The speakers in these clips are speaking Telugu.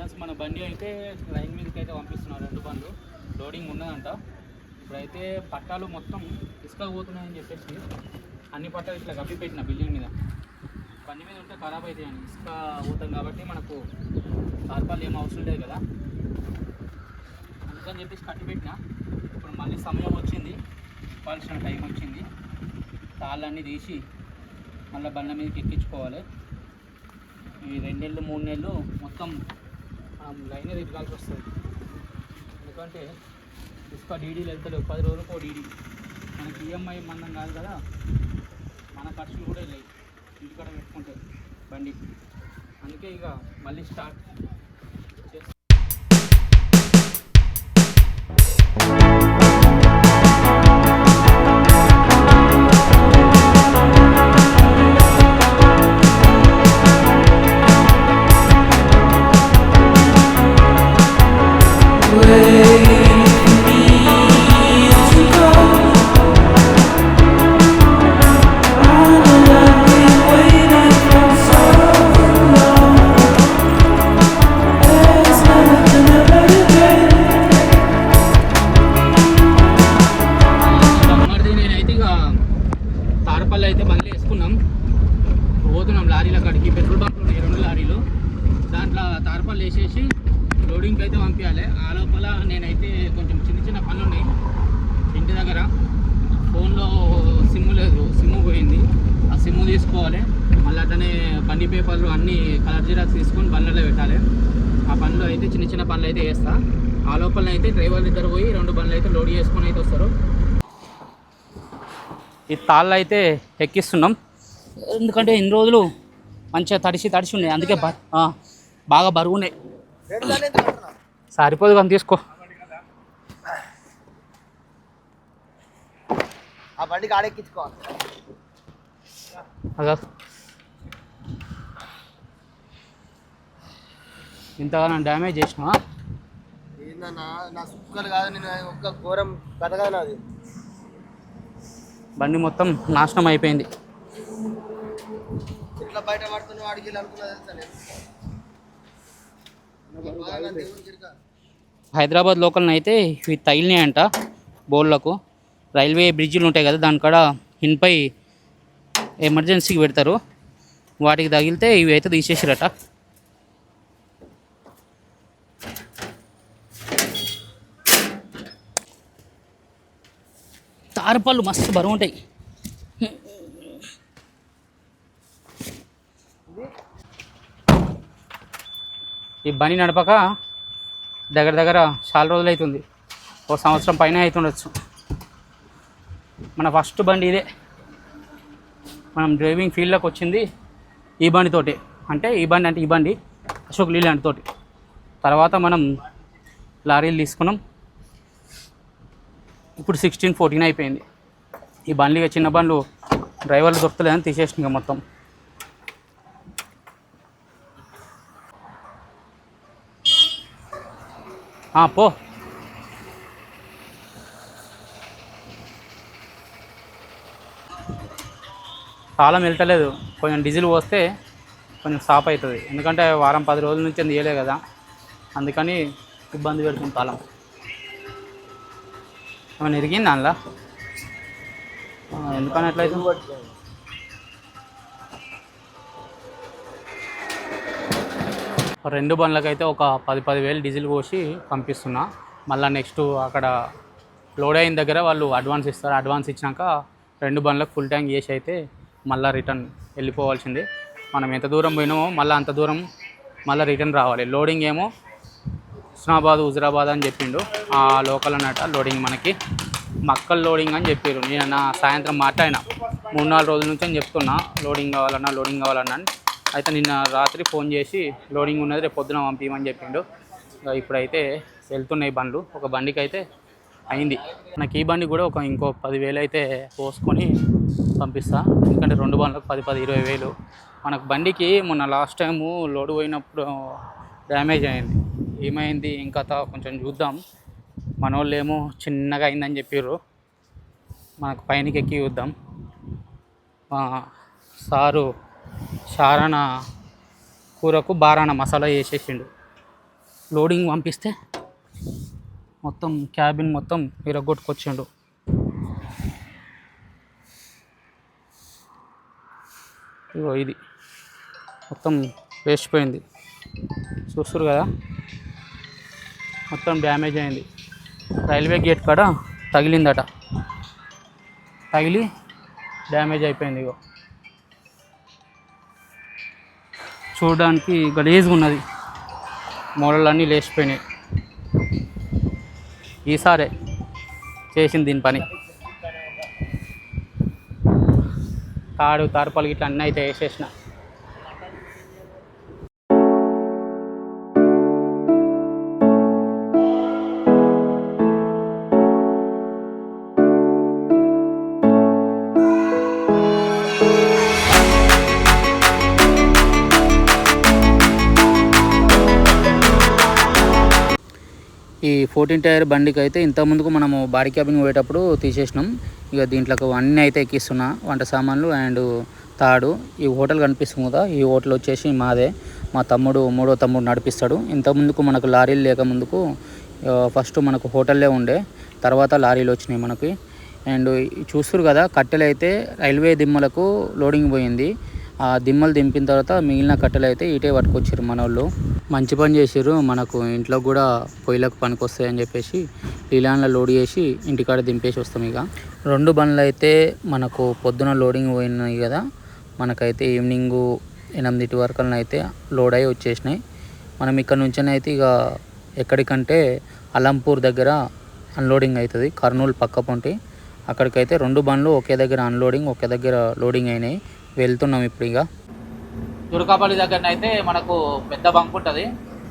ఫ్రెండ్స్ మన బండి అయితే లైన్ మీదకి అయితే పంపిస్తున్నారు రెండు బండ్లు. లోడింగ్ ఉన్నదంట. ఇప్పుడైతే పట్టాలు మొత్తం ఇసుక పోతున్నాయని చెప్పేసి అన్ని పట్టాలు ఇట్లా కప్పి పెట్టిన బిల్డింగ్ మీద. బండి మీద ఉంటే ఖరాబ్ అవుతాయని ఇసుక పోతాం కాబట్టి మనకు తార్పాలు ఏం అవసరం లేదు కదా. అందుకని చెప్పేసి కట్టి పెట్టిన ఇప్పుడు మళ్ళీ సమయం వచ్చింది. ఇవ్వాల్సిన టైం వచ్చింది. తాళ్ళన్నీ తీసి మళ్ళీ బండ్ల మీదకి ఎక్కించుకోవాలి. ఈ రెండు నెలలు మూడు నెలలు మొత్తం లైనే తిరగాల్సి వస్తుంది. ఎందుకంటే ఇసుక డీడీలు వెళ్తలేవు. పది రోజులకు డీడీ మనకి ఈఎంఐ మందం కాదు కదా. మన ఖర్చులు కూడా లేవు. ఇంటికాడ పెట్టుకుంటుంది బండి. అందుకే ఇక మళ్ళీ స్టార్ట్. ఈ తాళ్ళు అయితే ఎక్కిస్తున్నాం. ఎందుకంటే ఇన్ని రోజులు మంచిగా తడిసి తడిసి ఉన్నాయి. అందుకే బాగా బరువు ఉన్నాయి సరిపోదు కానీ తీసుకో. ఆ బండికి ఆడెక్కించుకోవాలి ఇంతగానో డ్యామేజ్ చేసినా ఏందన్నా నా సుక్కలు కాదు నేను ఒక్క ఘోరం కథ కాదు నాది బండి మొత్తం నాశనం అయిపోయింది. బయట పడుతున్నా వాడికి. హైదరాబాద్ లోకల్ని అయితే ఇవి తగిలినాయి అంట బోర్లకు రైల్వే బ్రిడ్జిలు ఉంటాయి కదా దానికాడ ఇన్పై ఎమర్జెన్సీకి పెడతారు. వాటికి తగిలితే ఇవి అయితే తీసేసిరట. అరపళ్ళు మస్తు బరువు ఉంటాయి. ఈ బండి నడపక దగ్గర దగ్గర చాలా రోజులు అవుతుంది. ఒక సంవత్సరం పైన అవుతుండొచ్చు. మన ఫస్ట్ బండి ఇదే. మనం డ్రైవింగ్ ఫీల్డ్లోకి వచ్చింది ఈ బండితోటి అంటే ఈ బండి అంటే ఈ బండి అశోక్ లీలాండ్ తోటి. తర్వాత మనం లారీలు తీసుకున్నాం. ఇప్పుడు సిక్స్టీన్ ఫోర్టీన్ అయిపోయింది. ఈ బండ్లు ఇక చిన్న బండ్లు డ్రైవర్లు దొరకలేదని తీసేసిన ఇక మొత్తం. పో. కాలం వెళ్తలేదు. కొంచెం డీజిల్ పోస్తే కొంచెం స్టాప్ అవుతుంది. ఎందుకంటే వారం పది రోజుల నుంచి తీయలే కదా. అందుకని ఇబ్బంది పెడుతుంది కాలం ఏమైనా ఇరిగింది దానిలో ఎందుకని ఎట్లయితే రెండు బండ్లకైతే ఒక పది పదివేలు డీజిల్ పోసి పంపిస్తున్నా. మళ్ళీ నెక్స్ట్ అక్కడ లోడ్ అయిన దగ్గర వాళ్ళు అడ్వాన్స్ ఇస్తారు. అడ్వాన్స్ ఇచ్చినాక రెండు బండ్లకు ఫుల్ ట్యాంక్ చేసి అయితే మళ్ళీ రిటర్న్ వెళ్ళిపోవాల్సిందే. మనం ఎంత దూరం పోయినామో మళ్ళీ అంత దూరం మళ్ళీ రిటర్న్ రావాలి. లోడింగ్ ఏమో హుస్నాబాద్ హుజరాబాద్ అని చెప్పిండు. ఆ లోకల్ అన్నట లోడింగ్ మనకి. మక్కల్ లోడింగ్ అని చెప్పారు నేను నా సాయంత్రం మాట్లాడిన. మూడు నాలుగు రోజుల నుంచి అని చెప్తున్నా. లోడింగ్ కావాలన్నా లోడింగ్ కావాలన్నా అని. అయితే నిన్న రాత్రి ఫోన్ చేసి లోడింగ్ ఉన్నది రేపు పొద్దున పంపించమని చెప్పిండు. ఇప్పుడైతే వెళ్తున్నాయి బండ్లు. ఒక బండికి అయితే అయింది. నాకు ఈ బండి కూడా ఒక ఇంకో పదివేలు అయితే పోసుకొని పంపిస్తా. ఎందుకంటే రెండు బండ్లకు పది పది ఇరవై వేలు. మనకు బండికి మొన్న లాస్ట్ టైము లోడ్ పోయినప్పుడు డ్యామేజ్ అయింది. ఏమైంది? ఇంకా కొంచెం చూద్దాం. మన వాళ్ళు ఏమో చిన్నగా అయిందని చెప్పారు మనకు పైనకి ఎక్కి చూద్దాం. సారు సారణ కూరకు బారాన మసాలా వేసేసిండు. లోడింగ్ పంపిస్తే మొత్తం క్యాబిన్ మొత్తం విరగొట్టుకొచ్చిండు ఇది. మొత్తం వేసిపోయింది చూస్తారు కదా? మొత్తం డ్యామేజ్ అయింది. రైల్వే గేట్ కాడ తగిలిందట. తగిలి డ్యామేజ్ అయిపోయింది ఇగో. చూడడానికి గలీజ్గా ఉన్నది. మూలలన్నీ లేచిపోయినాయి. ఈసారే చేసింది దీని పని. తాడు తారుపాలు ఇట్లా అన్నీ అయితే వేసేసిన. ఫోర్టీన్ టైర్ బండికి అయితే ఇంతకుముందుకు మనము బాడీ క్యాబిన్ పోయేటప్పుడు తీసేసినాం. ఇక దీంట్లోకి అన్నీ అయితే ఎక్కిస్తున్నా వంట సామాన్లు అండ్ తాడు. ఈ హోటల్ కనిపిస్తుంది కదా ఈ హోటల్ వచ్చేసి మాదే. మా తమ్ముడు మూడో తమ్ముడు నడిపిస్తాడు. ఇంతకుముందుకు మనకు లారీలు లేక ముందుకు ఫస్ట్ మనకు హోటల్లే ఉండే. తర్వాత లారీలు వచ్చినాయి మనకి. అండ్ ఈ చూస్తారు కదా కట్టెలు అయితే రైల్వే దిమ్మలకు లోడింగ్ పోయింది. ఆ దిమ్మలు దింపిన తర్వాత మిగిలిన కట్టెలు అయితే ఇటే పట్టుకొచ్చారు మన వాళ్ళు మంచి పని చేసారు మనకు ఇంట్లో కూడా పొయ్యిలకు పనికి వస్తాయని చెప్పేసి లీలాన్లో లోడ్ చేసి ఇంటికాడ దింపేసి వస్తాం ఇక. రెండు బండ్లు అయితే మనకు పొద్దున లోడింగ్ పోయినాయి కదా. మనకైతే ఈవినింగ్ ఎనిమిదింటి వరకు అయితే లోడ్ అయి వచ్చేసినాయి. మనం ఇక్కడ నుంచి అయితే ఇక ఎక్కడికంటే అలంపూర్ దగ్గర అన్లోడింగ్ అవుతుంది. కర్నూలు పక్క పొంటి. అక్కడికైతే రెండు బండ్లు ఒకే దగ్గర అన్లోడింగ్ ఒకే దగ్గర లోడింగ్ అయినాయి. వెళ్తున్నాం ఇప్పుడు ఇక. దుర్గాపల్లి దగ్గర అయితే మనకు పెద్ద బంక్ ఉంటుంది.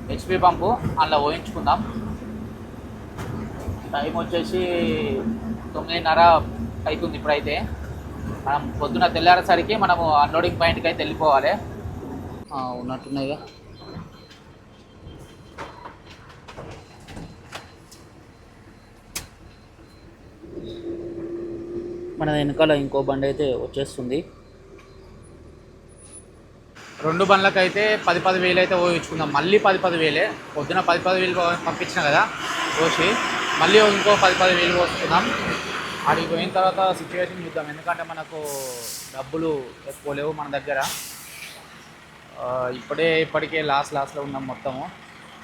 హెచ్పి పంపు అందులో ఊహించుకుందాం టైం వచ్చేసి తొమ్మిదిన్నర అవుతుంది ఇప్పుడైతే. మనం పొద్దున తెల్లారేసరికి మనము అన్లోడింగ్ పాయింట్కి అయితే వెళ్ళిపోవాలి. ఆ, ఉన్నట్టున్నాయిగా మన వెనకాల ఇంకో బండి అయితే వచ్చేస్తుంది. రెండు బండ్లకు అయితే పది పది వేలు అయితే ఓపించుకుందాం మళ్ళీ పది పది వేలే పొద్దున పది పది వేలు పంపించిన కదా పోసి మళ్ళీ ఇంకో పది పది వేలు పోసుకుందాం. అడిగి పోయిన తర్వాత సిచ్యువేషన్ చూద్దాం. ఎందుకంటే మనకు డబ్బులు ఎక్కువ లేవు మన దగ్గర. ఇప్పుడే ఇప్పటికే లాస్ లాస్లో ఉన్నాం మొత్తము.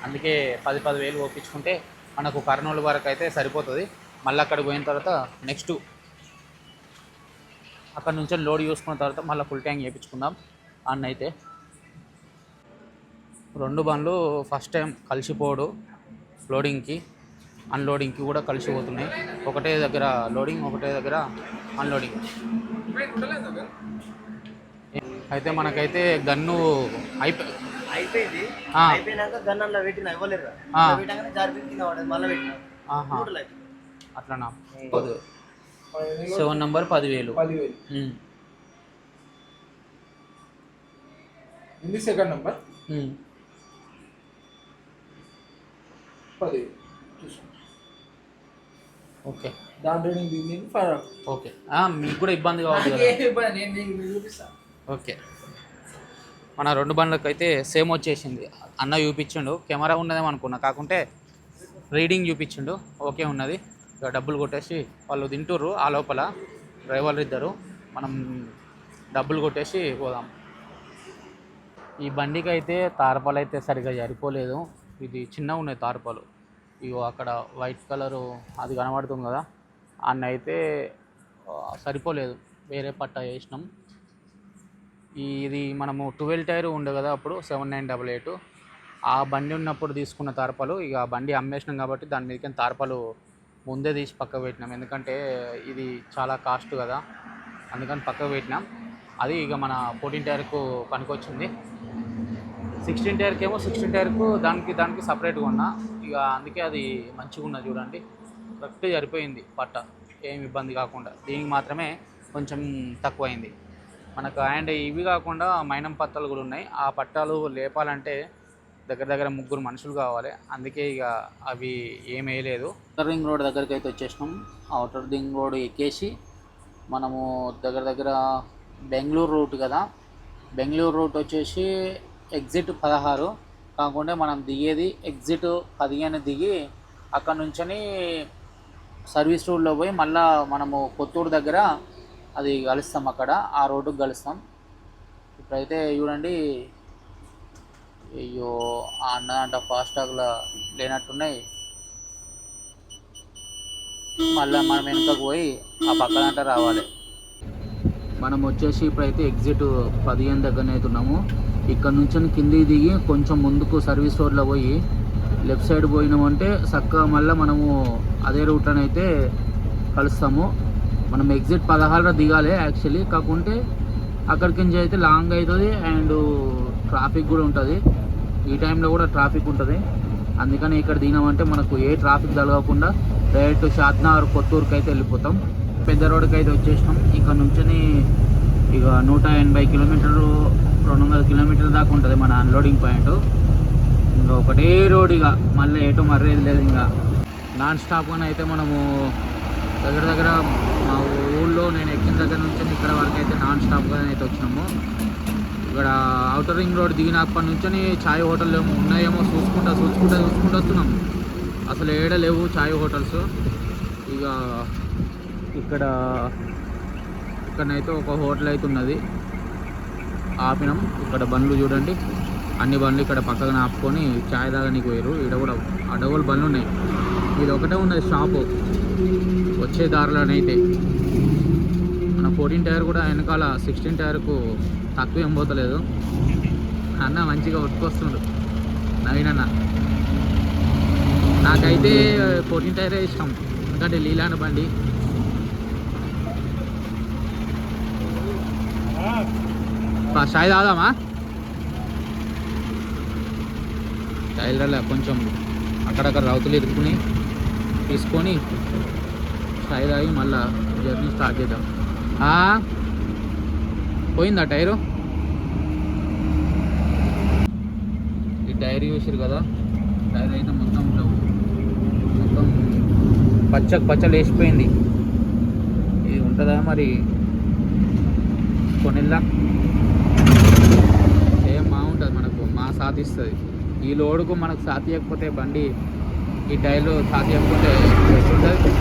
అందుకే పది పది వేలు ఒప్పించుకుంటే మనకు కర్నూలు వరకు అయితే సరిపోతుంది. మళ్ళీ అక్కడికి పోయిన తర్వాత నెక్స్ట్ అక్కడ నుంచి లోడ్ చూసుకున్న తర్వాత మళ్ళీ ఫుల్ ట్యాంక్ చేయించుకుందాం అన్న అయితే రెండు బండ్లు ఫస్ట్ టైం కలిసిపోడు లోడింగ్కి అన్లోడింగ్కి కూడా కలిసిపోతున్నాయి. ఒకటే దగ్గర లోడింగ్ ఒకటే దగ్గర అన్లోడింగ్. అయితే మనకైతే గన్ను అయిపోయి అయిపోయింది. పెట్టిన ఇవ్వలేరు జారి కింద పడేది మళ్ళీ పెట్టిన. అట్లనా? సెవెన్ నంబర్ పదివేలు. పదివేలు. ఇది సెకండ్ నెంబర్. పదివేలు ఓకే దాని దీని ఫైవ్ ఓకే మీకు కూడా ఇబ్బంది కదా. నేను నీకు చూపిస్తా. ఓకే మన రెండు బండ్లకు అయితే సేమ్ వచ్చేసింది. అన్న చూపించిండు. కెమెరా ఉన్నదేమో అనుకున్నా. కాకుంటే రీడింగ్ చూపించిండు. ఓకే ఉన్నది. ఇక డబ్బులు కొట్టేసి వాళ్ళు తింటుర్రు. ఆ లోపల డ్రైవర్లు ఇద్దరు. మనం డబ్బులు కొట్టేసి పోదాం. ఈ బండికి అయితే తారపాలు అయితే సరిగా సరిపోలేదు. ఇది చిన్నగా ఉన్నాయి తారపాలు. ఇగో అక్కడ వైట్ కలరు అది కనబడుతుంది కదా అన్న అయితే సరిపోలేదు. వేరే పట్ట వేసినాం. ఇది మనము ట్వెల్వ్ టైర్ ఉండే కదా అప్పుడు సెవెన్ నైన్ డబల్ ఎయిట్. ఆ బండి ఉన్నప్పుడు తీసుకున్న తార్పాలు ఇక ఆ బండి అమ్మేసినాం కాబట్టి దాని మీదకి తార్పాలు ముందే తీసి పక్క పెట్టినాం. ఎందుకంటే ఇది చాలా కాస్ట్ కదా అందుకని పక్క పెట్టినాం. అది ఇక మన ఫోర్టీన్ టైర్కు పనికొచ్చింది. సిక్స్టీన్ టైర్కి ఏమో సిక్స్టీన్ టైర్కు దానికి దానికి సపరేట్గా ఉన్నా ఇక అందుకే అది మంచిగా ఉన్నది చూడండి. కరెక్ట్ సరిపోయింది పట్ట. ఏం ఇబ్బంది కాకుండా. దీనికి మాత్రమే కొంచెం తక్కువైంది. మనకు అండ్ ఇవి కాకుండా మైనం పట్టాలు కూడా ఉన్నాయి. ఆ పట్టాలు లేపాలంటే దగ్గర దగ్గర ముగ్గురు మనుషులు కావాలి. అందుకే ఇక అవి ఏం వేయలేదు. అవుటర్ రింగ్ రోడ్ దగ్గరికి అయితే వచ్చేసినాం. అవుటర్ రింగ్ రోడ్ ఎక్కేసి మనము దగ్గర దగ్గర బెంగళూరు రూట్ కదా. బెంగళూరు రూట్ వచ్చేసి ఎగ్జిట్ పదహారు. కాకుండా మనం దిగేది ఎగ్జిట్ పదిహేను దిగి అక్కడ నుంచని సర్వీస్ రోడ్లో పోయి మళ్ళా మనము కొత్తూరు దగ్గర అది కలుస్తాం అక్కడ ఆ రోడ్డుకి కలుస్తాం ఇప్పుడైతే చూడండి అయ్యో ఆ అన్న అంట ఫాస్టాగ్లో లేనట్టున్నాయి. మళ్ళీ మనం వెనుకకు పోయి ఆ పక్కనంట రావాలి. మనం వచ్చేసి ఇప్పుడైతే ఎగ్జిట్ పదిహేను దగ్గరనే అవుతున్నాము ఇక్కడ నుంచి కిందికి దిగి కొంచెం ముందుకు సర్వీస్ రోడ్లో పోయి లెఫ్ట్ సైడ్ పోయినామంటే చక్కగా మళ్ళీ మనము అదే రూట్లోనే అయితే కలుస్తాము. మనం ఎగ్జిట్ పదహారులో దిగాలి యాక్చువల్లీ. కాకుంటే అక్కడికి నుంచి అయితే లాంగ్ అవుతుంది అండ్ ట్రాఫిక్ కూడా ఉంటుంది. ఈ టైంలో కూడా ట్రాఫిక్ ఉంటుంది. అందుకని ఇక్కడ దిగినామంటే మనకు ఏ ట్రాఫిక్ తగలకుండా డైరెక్ట్ షాద్నగర్ కొత్తూరుకి అయితే వెళ్ళిపోతాం. పెద్ద రోడ్డుకి అయితే వచ్చేసినాం. ఇక్కడ నుంచి ఇక నూట ఎనభై కిలోమీటర్లు రెండు వందల కిలోమీటర్ల దాకా ఉంటుంది మన అన్లోడింగ్ పాయింట్ ఇంకా ఒకటే రోడ్ ఇక. మళ్ళీ ఎటు మర్రేది లేదు ఇంకా. నాన్ స్టాప్గానే అయితే మనము దగ్గర దగ్గర మా ఊళ్ళో నేను ఎక్కిన దగ్గర నుంచి ఇక్కడ వరకు అయితే నాన్ స్టాప్గా అయితే వచ్చినాము. ఇక్కడ అవుటర్ రింగ్ రోడ్ దిగినప్పటి నుంచి ఛాయ్ హోటల్ ఏమో ఉన్నాయేమో చూసుకుంటా చూసుకుంటా చూసుకుంటూ వస్తున్నాం. అసలు ఏడ లేవు ఛాయ్ హోటల్స్ ఇక ఇక్కడ ఇక్కడనైతే ఒక హోటల్ అయితే ఉన్నది. ఆపినాం. ఇక్కడ బండ్లు చూడండి. అన్ని బండ్లు ఇక్కడ పక్కన ఆపుకొని ఛాయ్ తాగడానికి పోయారు ఇక్కడ కూడా అడవులు బండ్లు ఉన్నాయి. ఇది ఒకటే ఉన్నది షాపు. వచ్చే దారిలోనైతే. మన ఫోర్టీన్ టైర్ కూడా వెనకాల సిక్స్టీన్ టైర్కు తక్కువ ఏం పోతలేదు. అన్న మంచిగా ఉట్టుకొస్తుండు. నవీన్ అన్న. నాకైతే ఫోర్టీన్ టైరే ఇష్టం. ఎందుకంటే లీలాన బండి. చాయ్ తాగుదామా? టైలర్లో కొంచెం అక్కడక్కడ రౌతులు ఇరుక్కుని తీసుకొని చాయ్ తాగి మళ్ళా జర్నీ స్టార్ట్ చేద్దాం. పోయిందా టైరు? ఈ టైర్ చూసారు కదా టైర్ అయితే మొత్తం ఇట్లా మొత్తం పచ్చ పచ్చలు వేసిపోయింది ఇది ఉంటుందా మరి? కొనిల్లా. ఏం బాగుంటుంది మనకు మా సాధిస్తుంది. ఈ లోడుకు మనకు సాధియకపోతే బండి ఈ టైర్లు సాధియకపోతే ఉంటుంది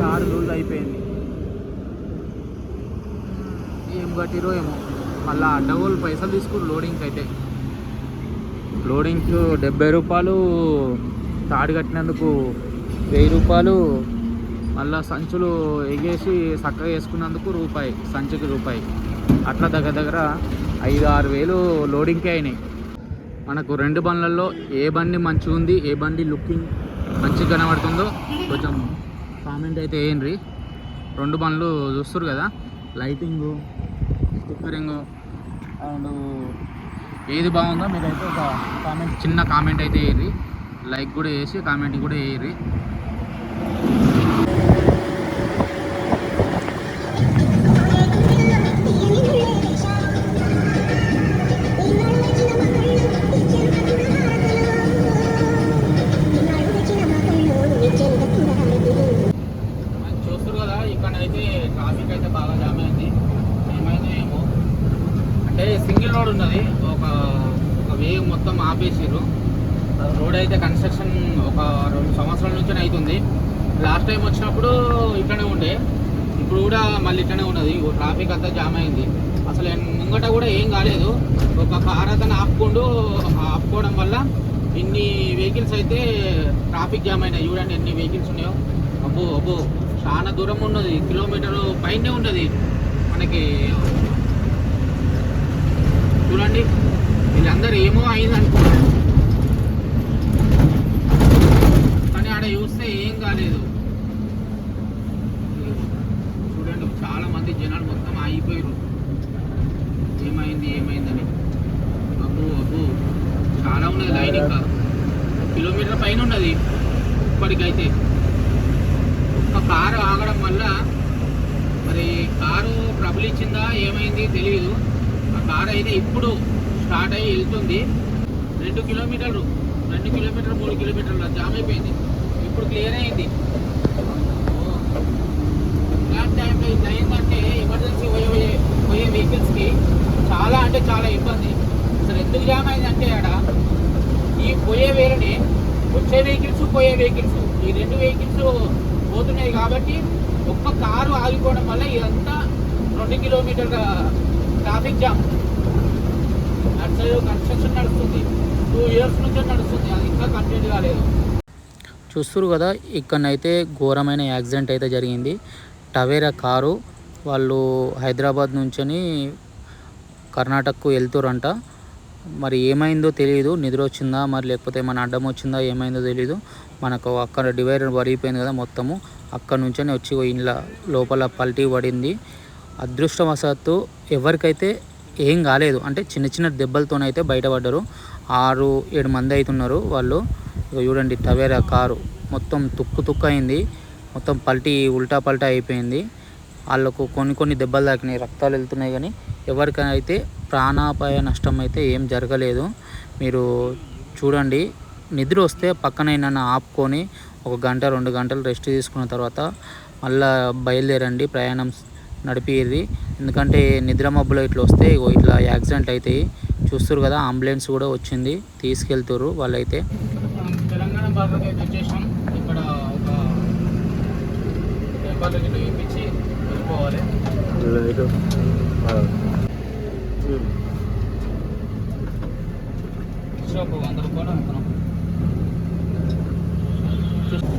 కారు లూజ్ అయిపోయింది. ఏం కట్టిరో ఏమో. మళ్ళా అడ్డగోలు పైసలు తీసుకుని లోడింగ్కి అయితే లోడింగ్కి డెబ్బై రూపాయలు తాడు కట్టినందుకు వెయ్యి రూపాయలు మళ్ళా సంచులు ఎగేసి చక్కగా వేసుకున్నందుకు రూపాయి సంచికి రూపాయి. అట్లా దగ్గర దగ్గర ఐదు ఆరు వేలు లోడింగ్కే అయినాయి. మనకు రెండు బండ్లలో ఏ బండి మంచిగా ఉంది ఏ బండి లుకింగ్ మంచిగా కనబడుతుందో కొంచెం కామెంట్ అయితే వేయండి. రెండు బండ్లు చూస్తారు కదా లైటింగు స్టిక్కరింగు అండ్ ఏది బాగుందో మీరైతే ఒక కామెంట్ చిన్న కామెంట్ అయితే వేయరు లైక్ కూడా వేసి కామెంట్ కూడా వేయరు వెహికల్స్ అయితే ట్రాఫిక్ జామ్ అయినాయి. చూడండి ఎన్ని వెహికల్స్ ఉన్నాయో. అబ్బో అబ్బో. చాలా దూరం ఉన్నది. కిలోమీటర్ పైనే ఉన్నది. మనకి చూడండి. వీళ్ళందరూ ఏమో అయింది అనుకున్నారు కానీ ఆడ చూస్తే ఏం కాలేదు. చూడండి చాలా మంది జనాలు మొత్తం ఆగిపోయారు ఏమైంది ఏమైందని. అబ్బో అబ్బో. చాలా ఉన్నది లైన్ ఇంకా కిలోమీటర్ పైన ఉన్నది ఇప్పటికైతే. ఆ కారు ఆగడం వల్ల మరి కారు ట్రబుల్ ఇచ్చిందా ఏమైంది తెలియదు ఆ కారు అయితే ఇప్పుడు స్టార్ట్ అయ్యి వెళ్తుంది. రెండు కిలోమీటర్లు రెండు కిలోమీటర్లు మూడు కిలోమీటర్లు జామ్ అయిపోయింది. ఇప్పుడు క్లియర్ అయింది. ఇలాంటి టైంలో ఇట్లా అయిందంటే ఎమర్జెన్సీ పోయే పోయే పోయే వెహికల్స్కి చాలా అంటే చాలా ఇబ్బంది. అసలు ఎందుకు జామ్ అయిందంటే ఆడ ఈ పోయే వేలని వచ్చే వెహికల్స్ పోయే వెహికల్స్ ఈ రెండు వెహికల్స్ పోతున్నాయి కాబట్టి ఒక్క కారు ఆగిపోవడం వల్ల ఇదంతా రెండు కిలోమీటర్ల ట్రాఫిక్ జామ్ అటు సైడ్ కన్స్ట్రక్షన్ నడుస్తుంది. టూ ఇయర్స్ నుంచి నడుస్తుంది. అది ఇంకా కంప్లీట్ కాలేదు. చూస్తురు కదా ఇక్కడనైతే ఘోరమైన యాక్సిడెంట్ అయితే జరిగింది. టవేరా కారు వాళ్ళు హైదరాబాద్ నుంచని కర్ణాటకకు వెళ్తురంట మరి ఏమైందో తెలియదు నిద్ర వచ్చిందా మరి లేకపోతే ఏమైనా అడ్డం వచ్చిందా ఏమైందో తెలియదు మనకు అక్కడ డివైడర్ పడిపోయింది కదా మొత్తము. అక్కడ నుంచే వచ్చి ఇంట్లో లోపల పల్టీ పడింది. అదృష్టవశాత్తు ఎవరికైతే ఏం కాలేదు అంటే చిన్న చిన్న దెబ్బలతోనైతే బయటపడ్డారు. ఆరు ఏడు మంది అవుతున్నారు వాళ్ళు. ఇక చూడండి టవేరా కారు. మొత్తం తుక్కు తుక్కు అయింది. మొత్తం పల్టీ ఉల్టా పల్టా అయిపోయింది. వాళ్ళకు కొన్ని కొన్ని దెబ్బలు తాకినాయి రక్తాలు వెళ్తున్నాయి కానీ ఎవరికైతే ప్రాణాపాయ నష్టం అయితే ఏం జరగలేదు. మీరు చూడండి నిద్ర వస్తే పక్కనైనా ఆపుకొని ఒక గంట రెండు గంటలు రెస్ట్ తీసుకున్న తర్వాత మళ్ళా బయలుదేరండి ప్రయాణం నడిపేది. ఎందుకంటే నిద్ర మబ్బులో ఇట్లా వస్తే ఇట్లా యాక్సిడెంట్ అవుతాయి చూస్తారు కదా అంబులెన్స్ కూడా వచ్చింది తీసుకెళ్తారు వాళ్ళైతే. తెలంగాణ బార్డర్కి అయితే వచ్చేసాం ఇక్కడ ఒక ఒక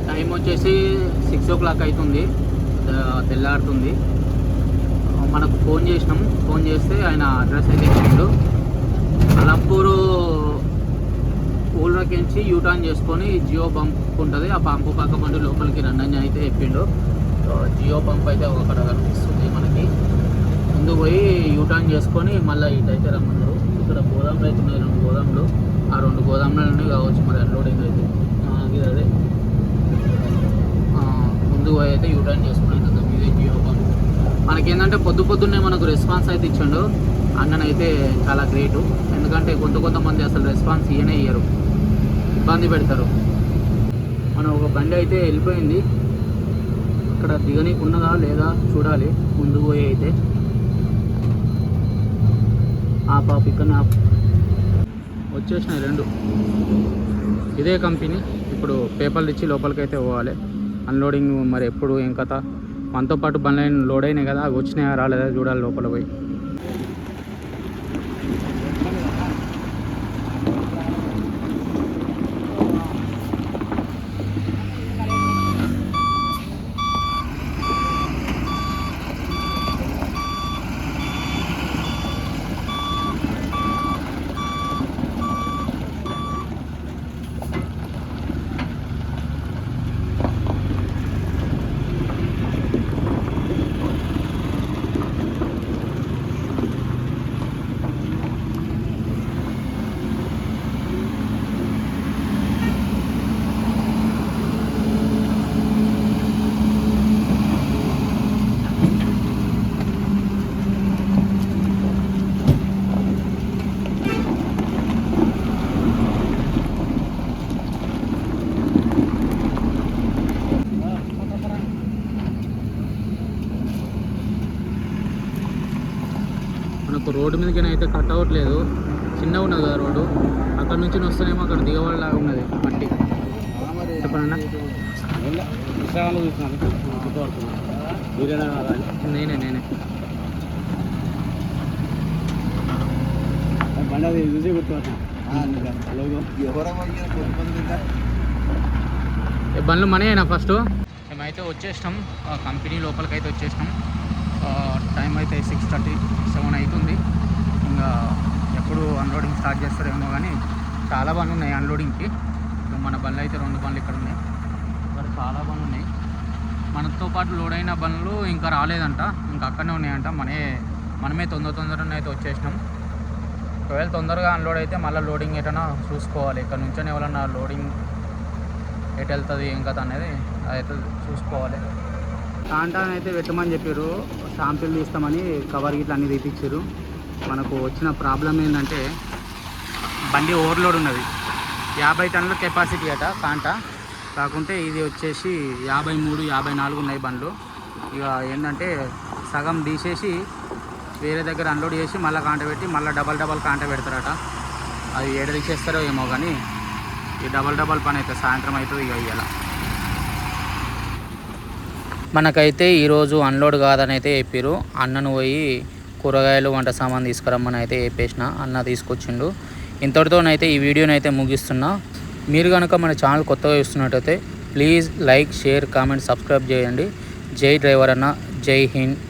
టైం వచ్చేసి సిక్స్ ఓ క్లాక్ అవుతుంది. తెల్లారుతుంది. మనకు ఫోన్ చేసినాం. ఫోన్ చేస్తే ఆయన అడ్రస్ అయితే ఇచ్చిండు. అలంపూరు ఊళ్ళోకించి యూటర్న్ చేసుకొని జియో పంప్ ఉంటుంది. ఆ పంపు పక్కపండి లోపలికి రండి అయితే చెప్పిండు. జియో పంప్ అయితే అక్కడ కనిపిస్తుంది మనకి. ముందు పోయి యూటర్న్ చేసుకొని మళ్ళీ ఇటైతే రమ్మన్నారు ఇక్కడ గోదాములు అయితే ఉన్నాయి రెండు గోదాములు. ఆ రెండు గోదాములనే కావచ్చు మరి అన్లోడింగ్ అయితే. ఆ, అదే ముందు పోయి అయితే యూటర్న్ చేసుకుని కదా ఇదే జియో పంప్. మనకేంటంటే పొద్దు పొద్దున్నే మనకు రెస్పాన్స్ అయితే ఇచ్చిండు. అన్ననైతే చాలా గ్రేటు. ఎందుకంటే కొంత కొంతమంది అసలు రెస్పాన్స్ ఇయనే ఇయ్యరు. ఇబ్బంది పెడతారు. మనం ఒక బండి అయితే వెళ్ళిపోయింది. అక్కడ దిగనీకి ఉన్నదా లేదా చూడాలి. ముందు పోయి అయితే. ఆ పాప ఇక్కడ ఆప్. వచ్చేసినాయి రెండు. ఇదే కంపెనీ. ఇప్పుడు పేపర్లు ఇచ్చి లోపలికి అయితే పోవాలి. అన్లోడింగ్ మరి ఎప్పుడు ఏం కథ? మనతో పాటు బండ్లు లోడ్ అయినాయి కదా అవి వచ్చినాయా రాలేదా? చూడాలి లోపల పోయి మనకు రోడ్డు మీదకైనా అయితే కట్ అవ్వట్లేదు చిన్నగా ఉన్నది కదా రోడ్డు. అక్కడ నుంచి వస్తేనేమో అక్కడ దిగవాళ్ళలాగా ఉన్నది మట్టి. చెప్పండి నేనే నేనే. ఎవరమ్మా కొంతమంది ఇంకా ఏ బండ్లు మనీ అయినా ఫస్ట్? మేమైతే వచ్చేసినాం. ఆ కంపెనీ లోపలికి అయితే వచ్చేసినాం. టైం అయితే సిక్స్ థర్టీ సెవెన్ అవుతుంది. ఇంకా ఎప్పుడు అన్లోడింగ్ స్టార్ట్ చేస్తారేమో కానీ చాలా బండ్లు ఉన్నాయి అన్లోడింగ్కి ఇప్పుడు మన బండ్లు అయితే రెండు బండ్లు ఇక్కడ ఉన్నాయి. ఇక్కడ చాలా బండ్లు ఉన్నాయి మనతో పాటు లోడ్ అయిన బండ్లు ఇంకా రాలేదంట. ఇంకా అక్కడనే ఉన్నాయంట. మనే మనమే తొందర తొందరగా అయితే వచ్చేసినాం. ఒకవేళ తొందరగా అన్లోడ్ అయితే మళ్ళీ లోడింగ్ ఎటైనా చూసుకోవాలి. ఇక్కడ నుంచే ఎవరన్నా లోడింగ్ ఎటు వెళ్తుంది ఏం కథ అనేది అదైతే చూసుకోవాలి. టాంటాన్ అయితే పెట్టమని చెప్పారు షాంపిల్ తీస్తామని కవర్ గిట్ల అన్నీ తీపిచ్చారు మనకు వచ్చిన ప్రాబ్లం ఏంటంటే బండి ఓవర్లోడ్ ఉన్నది. యాభై టన్నుల కెపాసిటీ అట కాంట. కాకుంటే ఇది వచ్చేసి యాభై మూడు యాభై నాలుగు ఉన్నాయి బండ్లు. ఇక ఏంటంటే సగం తీసేసి వేరే దగ్గర అన్లోడ్ చేసి మళ్ళీ కాంట పెట్టి మళ్ళీ డబల్ డబల్ కాంట పెడతారట. అది ఏడ తీసేస్తారో ఏమో కానీ ఈ డబల్ డబల్ పని అయితే సాయంత్రం అవుతుంది ఇక ఇవాళ మనకైతే ఈరోజు అన్లోడ్ కాదని అయితే చెప్పారు అన్నను పోయి కూరగాయలు వంట సామాన్ తీసుకురమ్మని అయితే చెప్పేసిన. అన్న తీసుకొచ్చిండు. ఇంతటితోనైతే ఈ వీడియోనైతే ముగిస్తున్నా. మీరు కనుక మన ఛానల్ కొత్తగా చూస్తున్నట్టయితే please like share comment subscribe చేయండి. జై డ్రైవర్ అన్న. జై హింద్.